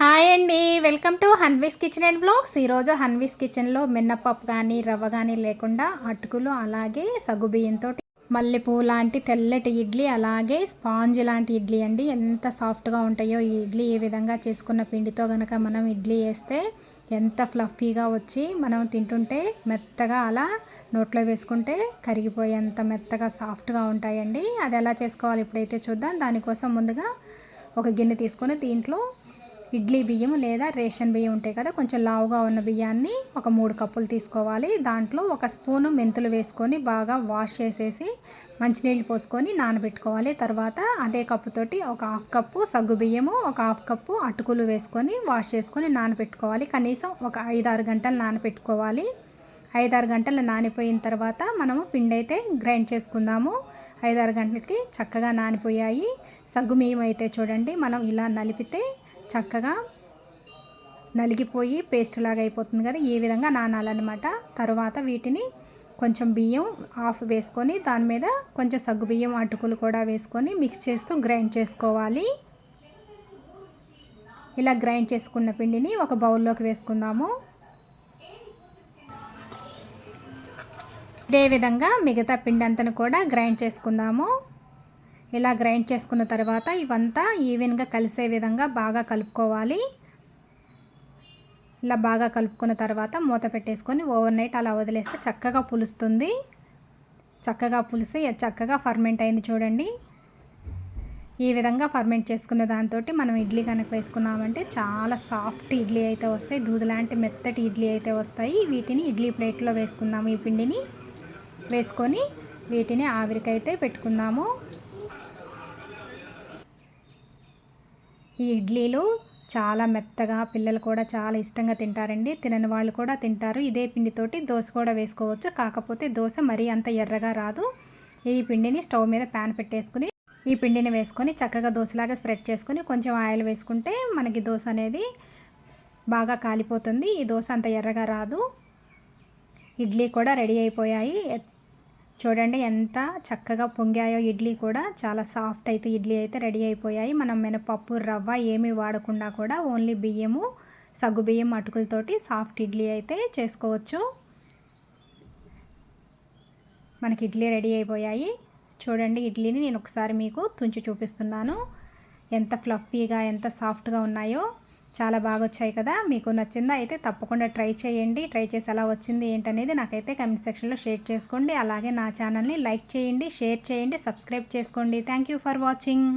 Hi అండి. Welcome to Hanvi's kitchen and blogs. ఈరోజు హన్వీస్ కిచెన్లో మిన్నపప్పు కానీ రవ్వ కానీ లేకుండా అటుకులు అలాగే సగ్గుబియ్యంతో మల్లెపూ లాంటి తెల్లటి ఇడ్లీ అలాగే స్పాంజ్ లాంటి ఇడ్లీ అండి. ఎంత సాఫ్ట్గా ఉంటాయో ఈ ఇడ్లీ. ఏ విధంగా చేసుకున్న పిండితో కనుక మనం ఇడ్లీ వేస్తే ఎంత ఫ్లఫీగా వచ్చి మనం తింటుంటే మెత్తగా అలా నోట్లో వేసుకుంటే కరిగిపోయేంత మెత్తగా సాఫ్ట్గా ఉంటాయండి. అది ఎలా చేసుకోవాలి ఇప్పుడైతే చూద్దాం. దానికోసం ముందుగా ఒక గిన్నె తీసుకొని దీంట్లో ఇడ్లీ బియ్యం లేదా రేషన్ బియ్యం ఉంటాయి కదా కొంచెం లావుగా ఉన్న బియ్యాన్ని ఒక మూడు కప్పులు తీసుకోవాలి. దాంట్లో ఒక స్పూను మెంతులు వేసుకొని బాగా వాష్ చేసేసి మంచినీళ్ళు పోసుకొని నానబెట్టుకోవాలి. తర్వాత అదే కప్పుతోటి ఒక హాఫ్ కప్పు సగ్గు బియ్యము ఒక హాఫ్ కప్పు అటుకులు వేసుకొని వాష్ చేసుకొని నానబెట్టుకోవాలి. కనీసం ఒక ఐదారు గంటలు నానబెట్టుకోవాలి. ఐదారు గంటలు నానిపోయిన తర్వాత మనము పిండి అయితే గ్రైండ్ చేసుకుందాము. ఐదారు గంటలకి చక్కగా నానిపోయాయి. సగ్గు బియ్యం అయితే చూడండి మనం ఇలా నలిపితే చక్కగా నలిగిపోయి పేస్ట్ లాగా అయిపోతుంది కదా ఈ విధంగా నానాలన్నమాట. తర్వాత వీటిని కొంచెం బియ్యం ఆఫ్ వేసుకొని దాని మీద కొంచెం సగ్గు బియ్యం అటుకులు కూడా వేసుకొని మిక్స్ చేస్తూ గ్రైండ్ చేసుకోవాలి. ఇలా గ్రైండ్ చేసుకున్న పిండిని ఒక బౌల్లోకి వేసుకుందాము. ఇదే విధంగా మిగతా పిండి అంతను కూడా గ్రైండ్ చేసుకుందాము. ఇలా గ్రైండ్ చేసుకున్న తర్వాత ఇవంతా ఈవెన్గా కలిసే విధంగా బాగా కలుపుకోవాలి. ఇలా బాగా కలుపుకున్న తర్వాత మూత పెట్టేసుకొని ఓవర్ నైట్ అలా వదిలేస్తే చక్కగా పులుస్తుంది. చక్కగా పులిసి చక్కగా ఫర్మెంట్ అయింది చూడండి. ఈ విధంగా ఫర్మెంట్ చేసుకున్న దాంతో మనం ఇడ్లీ కనుక వేసుకున్నామంటే చాలా సాఫ్ట్ ఇడ్లీ అయితే వస్తాయి. దూదలాంటి మెత్తటి ఇడ్లీ అయితే వస్తాయి. వీటిని ఇడ్లీ ప్లేట్లో వేసుకుందాము ఈ పిండిని. వేసుకొని వీటిని ఆవిరికైతే పెట్టుకుందాము. ఈ ఇడ్లీలు చాలా మెత్తగా పిల్లలు కూడా చాలా ఇష్టంగా తింటారండి. తినని వాళ్ళు కూడా తింటారు. ఇదే పిండితోటి దోశ కూడా వేసుకోవచ్చు. కాకపోతే దోశ మరీ అంత ఎర్రగా రాదు. ఈ పిండిని స్టవ్ మీద ప్యాన్ పెట్టేసుకుని ఈ పిండిని వేసుకొని చక్కగా దోశలాగా స్ప్రెడ్ చేసుకుని కొంచెం ఆయిల్ వేసుకుంటే మనకి దోశ అనేది బాగా కాలిపోతుంది. ఈ దోశ అంత ఎర్రగా రాదు. ఇడ్లీ కూడా రెడీ అయిపోయాయి. చూడండి ఎంత చక్కగా పొంగాయో ఇడ్లీ కూడా. చాలా సాఫ్ట్ అయితే ఇడ్లీ అయితే రెడీ అయిపోయాయి. మనం మినపప్పు రవ్వ ఏమీ వాడకుండా కూడా ఓన్లీ బియ్యము సగ్గు బియ్యం అటుకులతోటి సాఫ్ట్ ఇడ్లీ అయితే చేసుకోవచ్చు. మనకి ఇడ్లీ రెడీ అయిపోయాయి. చూడండి ఇడ్లీని నేను ఒకసారి మీకు తుంచి చూపిస్తున్నాను. ఎంత ఫ్లఫీగా ఎంత సాఫ్ట్గా ఉన్నాయో. చాలా బాగా వచ్చాయి కదా. మీకు నచ్చిందా అయితే తప్పకుండా ట్రై చేయండి. ట్రై చేసి ఎలా వచ్చింది ఏంటనేది నాకైతే కమెంట్ సెక్షన్లో షేర్ చేసుకోండి. అలాగే నా ఛానల్ని లైక్ చేయండి షేర్ చేయండి సబ్స్క్రైబ్ చేసుకోండి. Thank for watching.